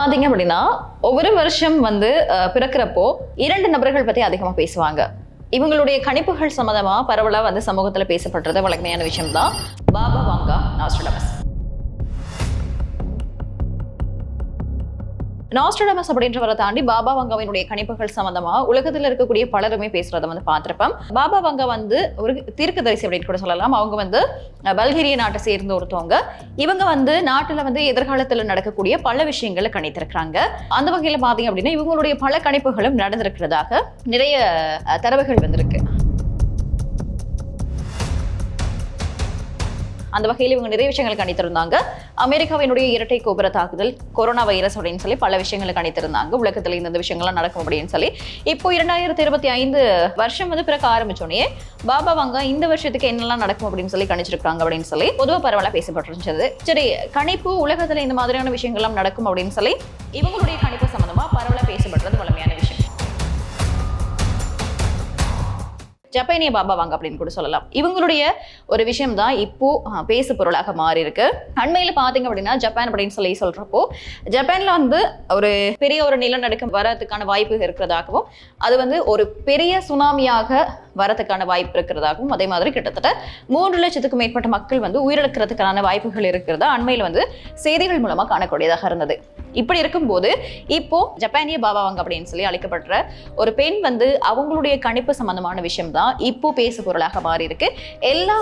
பார்த்தீங்க அப்படின்னா ஒவ்வொரு வருஷம் வந்து பிறக்கிறப்போ இரண்டு நபர்கள் பத்தி அதிகமா பேசுவாங்க. இவங்களுடைய கணிப்புகள் சம்மந்தமா பரவலா வந்து சமூகத்துல பேசப்படுறது வழக்கமையான விஷயம் தான் பாபா வாங்கா நாஸ்ட்ரடமஸ் நாஸ்ட்ரடமஸ் அப்படின்றவரை தாண்டி பாபா வங்காவினுடைய கணிப்புகள் சம்பந்தமா உலகத்துல இருக்கக்கூடிய பலருமே பேசுறத வந்து பார்த்திருப்போம். பாபா வங்கா வந்து ஒரு தீர்க்கதரிசி அப்படின்னு கூட சொல்லலாம். அவங்க வந்து பல்கேரிய நாட்டை சேர்ந்த ஒருத்தவங்க. இவங்க வந்து நாட்டுல வந்து எதிர்காலத்துல நடக்கக்கூடிய பல விஷயங்களை கணித்திருக்கிறாங்க. அந்த வகையில பாத்தீங்க அப்படின்னா இவங்களுடைய பல கணிப்புகளும் நடந்திருக்கிறதாக நிறைய தரவுகள் வந்திருக்கு. அந்த வகையில் இவங்க நிறைய விஷயங்கள் கணித்திருந்தாங்க. அமெரிக்காவினுடைய இரட்டை கோபுர தாக்குதல் கொரோனா வைரஸ் அப்படின்னு சொல்லி பல விஷயங்களை கணித்திருந்தாங்க. உலகத்துல இந்த விஷயங்கள்லாம் நடக்கும் அப்படின்னு சொல்லி. இப்போ இரண்டாயிரத்தி இருபத்தி ஐந்து வருஷம் வந்து பிறக்க ஆரம்பிச்சோடனே பாபா வாங்க இந்த வருஷத்துக்கு என்னெல்லாம் நடக்கும் அப்படின்னு சொல்லி கணிச்சிருக்காங்க அப்படின்னு சொல்லி பொதுவாக பரவலாக பேசப்பட்டிருந்தது. சரி கணிப்பு உலகத்துல இந்த மாதிரியான விஷயங்கள்லாம் நடக்கும் அப்படின்னு சொல்லி இவங்களுடைய கணிப்பு சம்மந்தமாக பரவலாக பேசப்படுறது வளமையான விஷயம். ஜப்பானிய பாபா வாங்க அப்படின்னு கூட சொல்லலாம். இவங்களுடைய ஒரு விஷயம் தான் இப்போ பேசு பொருளாக மாறி இருக்கு அண்மையில் பார்த்தீங்க அப்படின்னா ஜப்பான் அப்படின்னு சொல்லி சொல்றப்போ ஜப்பான்ல வந்து ஒரு பெரிய ஒரு நிலநடுக்கம் வரதுக்கான வாய்ப்பு இருக்கிறதாகவும் அது வந்து ஒரு பெரிய சுனாமியாக வரதுக்கான வாய்ப்பு இருக்கிறதாகவும் அதே மாதிரி கிட்டத்தட்ட மூன்று லட்சத்துக்கும் மேற்பட்ட மக்கள் வந்து உயிரிழக்கிறதுக்கான வாய்ப்புகள் இருக்கிறதா அண்மையில் வந்து செய்திகள் மூலமாக காணக்கூடியதாக இருந்தது. இப்படி இருக்கும்போது இப்போ ஜப்பானிய பாபா வாங்க அப்படின்னு சொல்லி அழைக்கப்படுற ஒரு பெண் வந்து அவங்களுடைய கணிப்பு சம்பந்தமான விஷயம் தான் இப்போ பேசு பொருளாக மாறி இருக்கு எல்லா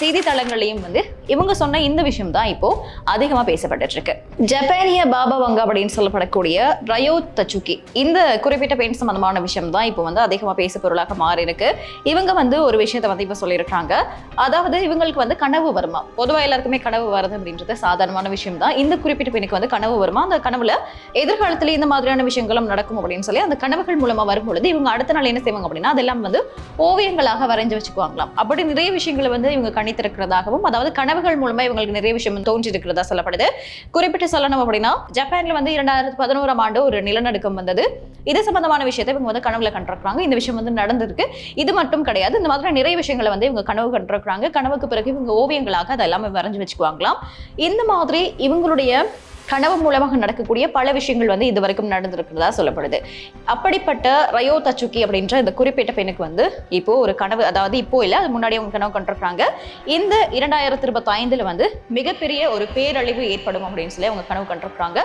செய்தித்தளங்களையும் வந்து இவங்க சொன்ன இந்த விஷயம் தான் இப்போ அதிகமா பேசப்பட்டு இருக்கு ஜப்பானிய பாபா வங்க அப்படின்னு சொல்லப்படக்கூடிய ரயோ தச்சுக்கி இந்த குறிப்பிட்ட பெண் சம்பந்தமான விஷயம் தான் இப்போ வந்து அதிகமா பேசு பொருளாக மாறி இருக்கு இவங்க வந்து ஒரு விஷயத்தை வந்து இப்போ சொல்லியிருக்காங்க. அதாவது இவங்களுக்கு வந்து கனவு வருமா பொதுவாக எல்லாருக்குமே கனவு வருது அப்படின்றது சாதாரணமான விஷயம் தான் இந்த குறிப்பிட்ட பெண்ணுக்கு வந்து கனவு வருமா அந்த கனவுல எதிர்காலத்துல இந்த மாதிரியான விஷயங்களும் நடக்கும் அப்படின்னு சொல்லி அந்த கனவுகள் மூலமா வரும்பொழுது இவங்க அடுத்த நாள் என்ன செய்வாங்க அப்படின்னா அதெல்லாம் வந்து ஓவியங்களாக வரைஞ்சு வச்சுக்குவாங்களாம். அப்படி நிறைய விஷயங்களை வந்து இவங்க கணித்திருக்கிறதாகவும் அதாவது கனவுகள் மூலமா இவங்களுக்கு நிறைய விஷயம் தோன்றி இருக்கிறதா சொல்லப்படுது. குறிப்பிட்டு சொல்லணும் அப்படின்னா ஜப்பான்ல வந்து இரண்டாயிரத்தி பதினோராம் ஆண்டு ஒரு நிலநடுக்கம் வந்தது. இது சம்பந்தமான விஷயத்தை இவங்க வந்து கனவுல கண்டிருக்கிறாங்க. இந்த விஷயம் வந்து நடந்திருக்கு. இது மட்டும் கிடையாது. இந்த மாதிரி நிறைய விஷயங்களை வந்து இவங்க கனவு கண்டிருக்கிறாங்க. கனவுக்கு பிறகு இவங்க ஓவியங்களாக அதெல்லாமே வரைஞ்சு வச்சுக்குவாங்களாம். இந்த மாதிரி இவங்களுடைய கனவு மூலமாக நடக்கக்கூடிய பல விஷயங்கள் வந்து இது வரைக்கும் நடந்திருக்கிறதா சொல்லப்படுது. அப்படிப்பட்ட ரயோ தச்சுக்கி அப்படின்ற இந்த குறிப்பிட்ட பெண்ணுக்கு வந்து இப்போ ஒரு கனவு அதாவது இப்போ இல்லை அது முன்னாடி அவங்க கனவு கண்டிருக்காங்க இந்த இரண்டாயிரத்தி இருபத்தி ஐந்துல வந்து மிகப்பெரிய ஒரு பேரழிவு ஏற்படும் அப்படின்னு சொல்லி அவங்க கனவு கண்டிருக்காங்க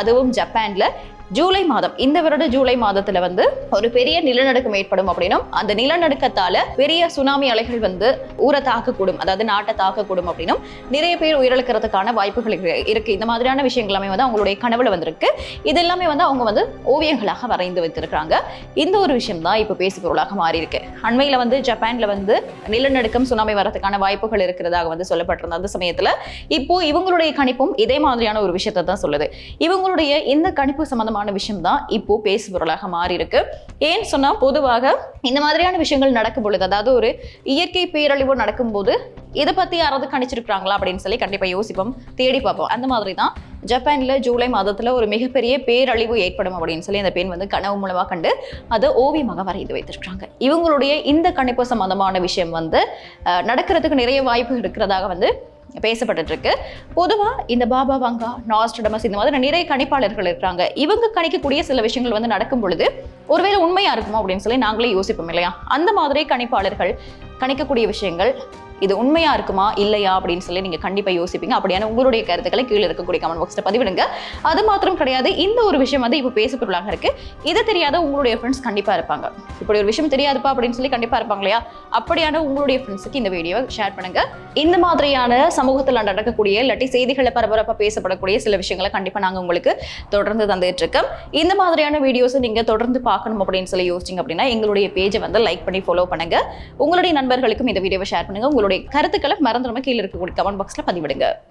அதுவும் ஜப்பான்ல ஜூலை மாதம் இந்த வருட ஜூலை மாதத்துல வந்து ஒரு பெரிய நிலநடுக்கம் ஏற்படும் அப்படின்னும் அந்த நிலநடுக்கத்தால பெரிய சுனாமி அலைகள் வந்து ஊரை தாக்கக்கூடும் அதாவது நாட்டை தாக்கக்கூடும் அப்படின்னும் நிறைய பேர் உயிரிழக்கிறதுக்கான வாய்ப்புகள் இருக்கு- இந்த மாதிரியான விஷயங்கள் எல்லாமே வந்து அவங்களுடைய கனவுல வந்திருக்கு. இது எல்லாமே வந்து அவங்க வந்து ஓவியங்களாக வரைந்து வைத்திருக்கிறாங்க. இந்த ஒரு விஷயம் தான் இப்போ பேசு பொருளாக மாறி இருக்கு அண்மையில வந்து ஜப்பான்ல வந்து நிலநடுக்கம் சுனாமி வரதுக்கான வாய்ப்புகள் இருக்கிறதாக வந்து சொல்லப்பட்டிருந்த அந்த சமயத்துல இப்போ இவங்களுடைய கணிப்பும் இதே மாதிரியான ஒரு விஷயத்தை தான் சொல்லுது. இவங்களுடைய இந்த கணிப்பு சம்பந்தமான விஷயம் தான் இப்போ பேசுபொருளாக மாறி இருக்கு ஏன்னு சொன்னா பொதுவாக இந்த மாதிரியான விஷயங்கள் நடக்கும் பொழுது அதாவது ஒரு இயற்கை பேரழிவு நடக்கும்போது இதை பத்தி யாராவது கணிச்சிருக்காங்களா அப்படின்னு சொல்லி கண்டிப்பா யோசிப்போம் தேடி பார்ப்போம். அந்த மாதிரி தான் ஜப்பான்ல ஜூலை மாதத்துல ஒரு மிகப்பெரிய பேரழிவு ஏற்படும் அப்படின்னு சொல்லி அந்த பெண் வந்து கனவு மூலமா கண்டு அதை ஓவியமாக வரைந்து வைத்திருக்காங்க இவங்களுடைய இந்த கணிப்பு சம்பந்தமான விஷயம் வந்து நடக்கிறதுக்கு நிறைய வாய்ப்பு இருக்கிறதாக வந்து பேசப்பட்டுட்டு இருக்கு இந்த பாபா வாங்கா நாஸ்டடமஸ் இந்த மாதிரி நிறைய கணிப்பாளர்கள் இருக்கிறாங்க. இவங்க கணிக்கக்கூடிய சில விஷயங்கள் வந்து நடக்கும் பொழுது ஒருவேளை உண்மையா இருக்குமா அப்படின்னு சொல்லி நாங்களே யோசிப்போம் இல்லையா? அந்த மாதிரி கணிப்பாளர்கள் கணிக்கக்கூடிய விஷயங்கள் இது உண்மையா இருக்குமா இல்லையா அப்படின்னு சொல்லி நீங்க கண்டிப்பா யோசிப்பீங்க. அப்படியான உங்களுடைய கருத்துக்களை கீழே இருக்கக்கூடிய கமெண்ட் பாக்ஸ்ல பதிவிடுங்க. அது மாத்திரம் கிடையாது இந்த ஒரு விஷயம் வந்து இப்போ பேசப்பொருளாக இருக்கு. இது தெரியாத உங்களுடைய ஃப்ரெண்ட்ஸ் கண்டிப்பா இருப்பாங்க. இப்படி ஒரு விஷயம் தெரியாதுப்பா அப்படின்னு சொல்லி கண்டிப்பா இருப்பாங்க இல்லையா? அப்படியான உங்களுடைய ஃப்ரெண்ட்ஸுக்கு இந்த வீடியோவை ஷேர் பண்ணுங்க. இந்த மாதிரியான சமூகத்தில் நடக்கக்கூடிய இல்லாட்டி செய்திகளை பரபரப்பாக பேசப்படக்கூடிய சில விஷயங்களை கண்டிப்பா நாங்க உங்களுக்கு தொடர்ந்து தந்துட்டு இருக்கோம். இந்த மாதிரியான வீடியோஸை நீங்க தொடர்ந்து பார்க்கணும் அப்படின்னு சொல்லி யோசிச்சிங்க அப்படின்னா எங்களுடைய பேஜை வந்து லைக் பண்ணி ஃபாலோ பண்ணுங்க. உங்களுடைய நண்பர்களுக்கும் இந்த வீடியோவை ஷேர் பண்ணுங்க. உங்களுடைய கருத்துக்களை மறந்துடாம கீழே இருக்கக்கூடிய கமெண்ட் பாக்ஸ்ல பதிவிடுங்க.